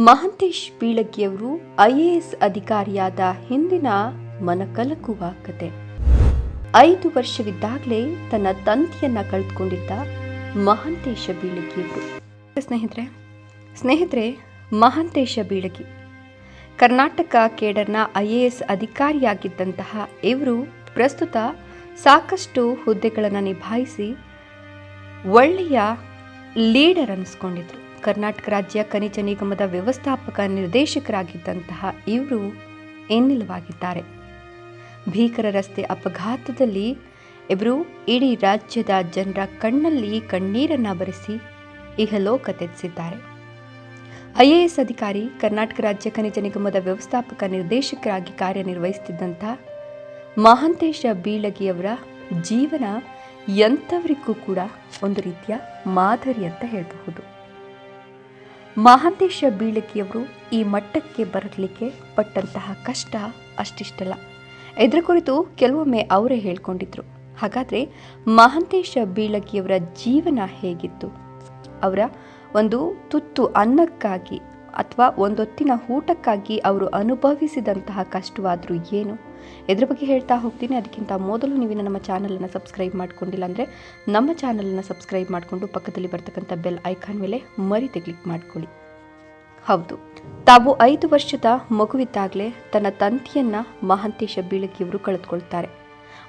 Mahantesh ಬೀಳಗಿಯವರು IAS ಅಧಿಕಾರಿಯಾದ ಹಿಂದಿನ ಮನಕಲಕುವ ಕತೆ. ಐದು ವರ್ಷವಿದ್ದಾಗಲೇ ತನ್ನ ತಂತಿಯನ್ನ ಕಳೆದುಕೊಂಡಿದ್ದ ಮಹಾಂತೇಶ ಬೀಳಗಿಯವರು ಸ್ನೇಹಿತರೆ ಸ್ನೇಹಿತರೆ, ಮಹಾಂತೇಶ ಬೀಳಗಿ ಕರ್ನಾಟಕ ಕೇಡರ್ನ ಐ ಎ ಎಸ್ ಅಧಿಕಾರಿಯಾಗಿದ್ದಂತಹ ಇವರು ಪ್ರಸ್ತುತ ಸಾಕಷ್ಟು ಹುದ್ದೆಗಳನ್ನು ನಿಭಾಯಿಸಿ ಒಳ್ಳೆಯ ಲೀಡರ್ ಅನ್ನಿಸ್ಕೊಂಡಿದ್ರು ಕರ್ನಾಟಕ ರಾಜ್ಯ ಖನಿಜ ನಿಗಮದ ವ್ಯವಸ್ಥಾಪಕ ನಿರ್ದೇಶಕರಾಗಿದ್ದಂತಹ ಇವರು ಏನಿಲ್ಲವಾಗಿದ್ದಾರೆ. ಭೀಕರ ರಸ್ತೆ ಅಪಘಾತದಲ್ಲಿ ಇವರು ಇಡೀ ರಾಜ್ಯದ ಜನರ ಕಣ್ಣಲ್ಲಿ ಕಣ್ಣೀರನ್ನು ಬರೆಸಿ ಇಹಲೋಕ ಎ ಎಸ್ ಅಧಿಕಾರಿ, ಕರ್ನಾಟಕ ರಾಜ್ಯ ಖನಿಜ ನಿಗಮದ ವ್ಯವಸ್ಥಾಪಕ ನಿರ್ದೇಶಕರಾಗಿ ಕಾರ್ಯನಿರ್ವಹಿಸುತ್ತಿದ್ದಂಥ ಮಹಾಂತೇಶ ಬೀಳಗಿಯವರ ಜೀವನ ಎಂಥವರಿಗೂ ಕೂಡ ಒಂದು ರೀತಿಯ ಮಾದರಿ ಅಂತ ಹೇಳಬಹುದು. ಮಹಾಂತೇಶ ಬೀಳಕಿಯವರು ಈ ಮಟ್ಟಕ್ಕೆ ಬರಲಿಕ್ಕೆ ಪಟ್ಟಂತಹ ಕಷ್ಟ ಅಷ್ಟಿಷ್ಟಲ್ಲ. ಇದರ ಕುರಿತು ಕೆಲವೊಮ್ಮೆ ಅವರೇ ಹೇಳ್ಕೊಂಡಿದ್ರು. ಹಾಗಾದರೆ ಮಹಾಂತೇಶ ಬೀಳಗಿಯವರ ಜೀವನ ಹೇಗಿತ್ತು? ಅವರ ಒಂದು ತುತ್ತು ಅನ್ನಕ್ಕಾಗಿ ಅಥವಾ ಒಂದೊತ್ತಿನ ಊಟಕ್ಕಾಗಿ ಅವರು ಅನುಭವಿಸಿದಂತಹ ಕಷ್ಟವಾದರೂ ಏನು? ಇದ್ರ ಬಗ್ಗೆ ಹೇಳ್ತಾ ಹೋಗ್ತೀನಿ. ಅದಕ್ಕಿಂತ ಮೊದಲು ನೀವಿನ ನಮ್ಮ ಚಾನಲನ್ನು ಸಬ್ಸ್ಕ್ರೈಬ್ ಮಾಡ್ಕೊಂಡಿಲ್ಲ ಅಂದರೆ ನಮ್ಮ ಚಾನಲನ್ನು ಸಬ್ಸ್ಕ್ರೈಬ್ ಮಾಡಿಕೊಂಡು ಪಕ್ಕದಲ್ಲಿ ಬರ್ತಕ್ಕಂಥ ಬೆಲ್ ಐಕಾನ್ ಮೇಲೆ ಮರಿತೆ ಕ್ಲಿಕ್ ಮಾಡ್ಕೊಳ್ಳಿ. ಹೌದು. ತಾವು ಐದು ವರ್ಷದ ಮಗುವಿದ್ದಾಗಲೇ ತನ್ನ ತಂತಿಯನ್ನು ಮಹಾಂತೇಶ ಬೀಳಗಿಯವರು ಕಳೆದುಕೊಳ್ತಾರೆ.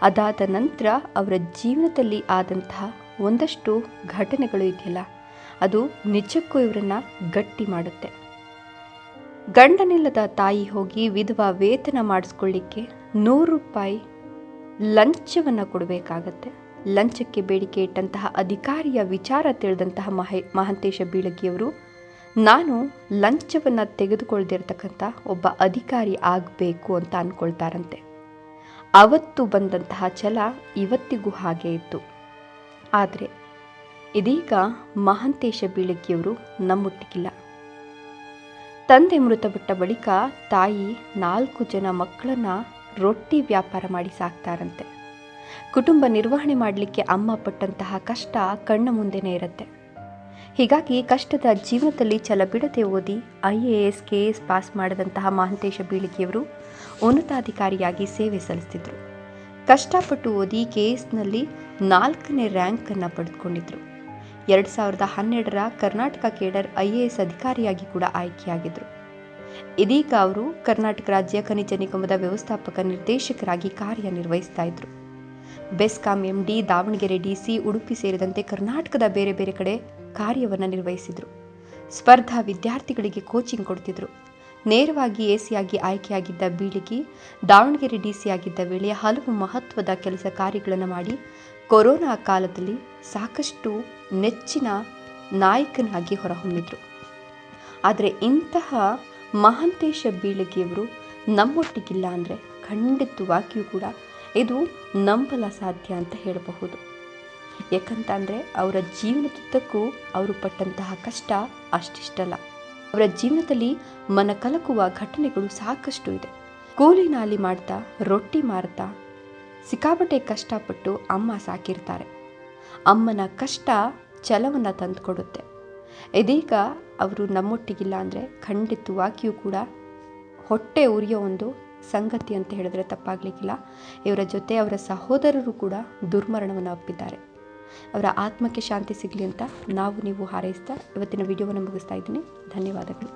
ಅದಾದ ನಂತರ ಅವರ ಜೀವನದಲ್ಲಿ ಆದಂತಹ ಒಂದಷ್ಟು ಘಟನೆಗಳು ಇದೆಯಲ್ಲ, ಅದು ನಿಜಕ್ಕೂ ಇವರನ್ನು ಗಟ್ಟಿ ಮಾಡುತ್ತೆ. ಗಂಡನಿಲ್ಲದ ತಾಯಿ ಹೋಗಿ ವಿಧವಾ ವೇತನ ಮಾಡಿಸ್ಕೊಳ್ಳಿಕ್ಕೆ ನೂರು ರೂಪಾಯಿ ಲಂಚವನ್ನು ಕೊಡಬೇಕಾಗತ್ತೆ. ಲಂಚಕ್ಕೆ ಬೇಡಿಕೆ ಇಟ್ಟಂತಹ ಅಧಿಕಾರಿಯ ವಿಚಾರ ತಿಳಿದಂತಹ ಮಹೇ, ಮಹಾಂತೇಶ ಬೀಳಗಿಯವರು, ನಾನು ಲಂಚವನ್ನು ತೆಗೆದುಕೊಳ್ದಿರ್ತಕ್ಕಂಥ ಒಬ್ಬ ಅಧಿಕಾರಿ ಆಗಬೇಕು ಅಂತ ಅಂದ್ಕೊಳ್ತಾರಂತೆ ಅವತ್ತು ಬಂದಂತಹ ಛಲ ಇವತ್ತಿಗೂ ಹಾಗೆ ಇತ್ತು. ಆದರೆ ಇದೀಗ ಮಹಾಂತೇಶ ಬೀಳಗಿಯವರು ನಮ್ಮೊಟ್ಟಿಗಿಲ್ಲ. ತಂದೆ ಮೃತಪಟ್ಟ ಬಳಿಕ ತಾಯಿ ನಾಲ್ಕು ಜನ ಮಕ್ಕಳನ್ನ ರೊಟ್ಟಿ ವ್ಯಾಪಾರ ಮಾಡಿ ಸಾಕ್ತಾರಂತೆ. ಕುಟುಂಬ ನಿರ್ವಹಣೆ ಮಾಡಲಿಕ್ಕೆ ಅಮ್ಮ ಪಟ್ಟಂತಹ ಕಷ್ಟ ಕಣ್ಣ ಮುಂದೆನೇ ಇರುತ್ತೆ. ಹೀಗಾಗಿ ಕಷ್ಟದ ಜೀವನದಲ್ಲಿ ಛಲ ಬಿಡದೆ ಓದಿ I A S K S pass ಮಾಡಿದಂತಹ ಮಹಂತೇಶ ಬೀಳಿಗೆಯವರು ಉನ್ನತಾಧಿಕಾರಿಯಾಗಿ ಸೇವೆ ಸಲ್ಲಿಸ್ತಿದ್ರು. ಕಷ್ಟಪಟ್ಟು ಓದಿ ಕೆ ಎಸ್ನಲ್ಲಿ ನಾಲ್ಕನೇ ರ್ಯಾಂಕನ್ನು ಪಡೆದುಕೊಂಡಿದ್ರು. ಎರಡು ಸಾವಿರದ ಹನ್ನೆರಡರ ಕರ್ನಾಟಕ ಕೇಡರ್ ಐ ಎಸ್ ಅಧಿಕಾರಿಯಾಗಿ ಕೂಡ ಆಯ್ಕೆಯಾಗಿದ್ದರು ಇದೀಗ ಅವರು ಕರ್ನಾಟಕ ರಾಜ್ಯ ಖನಿಜ ನಿಗಮದ ವ್ಯವಸ್ಥಾಪಕ ನಿರ್ದೇಶಕರಾಗಿ ಕಾರ್ಯನಿರ್ವಹಿಸ್ತಾ ಇದ್ರು. BESCOM M D Davanagere DC Udupi ಸೇರಿದಂತೆ ಕರ್ನಾಟಕದ ಬೇರೆ ಬೇರೆ ಕಡೆ ಕಾರ್ಯವನ್ನು ನಿರ್ವಹಿಸಿದರು. ಸ್ಪರ್ಧಾ ವಿದ್ಯಾರ್ಥಿಗಳಿಗೆ ಕೋಚಿಂಗ್ ಕೊಡ್ತಿದ್ರು. ನೇರವಾಗಿ ಎಸಿಯಾಗಿ ಆಯ್ಕೆಯಾಗಿದ್ದ ಬೀಳಿಗಿ, ದಾವಣಗೆರೆ ಡಿಸಿ ಆಗಿದ್ದ ವೇಳೆ ಹಲವು ಮಹತ್ವದ ಕೆಲಸ ಕಾರ್ಯಗಳನ್ನು ಮಾಡಿ ಕೊರೋನಾ ಕಾಲದಲ್ಲಿ ಸಾಕಷ್ಟು ನೆಚ್ಚಿನ ನಾಯಕನಾಗಿ ಹೊರಹೊಮ್ಮಿದ್ರು. ಆದರೆ ಇಂತಹ ಮಹಾಂತೇಶ ಬೀಳಗಿಯವರು ನಮ್ಮೊಟ್ಟಿಗಿಲ್ಲ ಅಂದರೆ ಖಂಡಿತವಾಗಿಯೂ ಕೂಡ ಇದು ನಂಬಲ ಸಾಧ್ಯ ಅಂತ ಹೇಳಬಹುದು. ಯಾಕಂತಂದರೆ ಅವರ ಜೀವನದುದ್ದಕ್ಕೂ ಅವರು ಪಟ್ಟಂತಹ ಕಷ್ಟ ಅಷ್ಟಿಷ್ಟಲ್ಲ. ಅವರ ಜೀವನದಲ್ಲಿ ಮನ ಕಲಕುವ ಘಟನೆಗಳು ಸಾಕಷ್ಟು ಇದೆ. ಕೂಲಿ ನಾಲಿ ಮಾಡ್ತಾ, ರೊಟ್ಟಿ ಮಾರ್ತಾ, ಸಿಕ್ಕಾಪಟ್ಟೆ ಕಷ್ಟಪಟ್ಟು ಅಮ್ಮ ಸಾಕಿರ್ತಾರೆ. ಅಮ್ಮನ ಕಷ್ಟ ಛಲವನ್ನು ತಂದುಕೊಡುತ್ತೆ. ಇದೀಗ ಅವರು ನಮ್ಮೊಟ್ಟಿಗಿಲ್ಲ ಅಂದರೆ ಖಂಡಿತವಾಗಿಯೂ ಕೂಡ ಹೊಟ್ಟೆ ಉರಿಯೋ ಒಂದು ಸಂಗತಿ ಅಂತ ಹೇಳಿದ್ರೆ ತಪ್ಪಾಗಲಿಕ್ಕಿಲ್ಲ. ಇವರ ಜೊತೆ ಅವರ ಸಹೋದರರು ಕೂಡ ದುರ್ಮರಣವನ್ನು ಒಪ್ಪಿದ್ದಾರೆ. ಅವರ ಆತ್ಮಕ್ಕೆ ಶಾಂತಿ ಸಿಗಲಿ ಅಂತ ನಾವು ನೀವು ಹಾರೈಸ್ತಾ ಇವತ್ತಿನ ವಿಡಿಯೋವನ್ನು ಮುಗಿಸ್ತಾ ಇದ್ದೀನಿ. ಧನ್ಯವಾದಗಳು.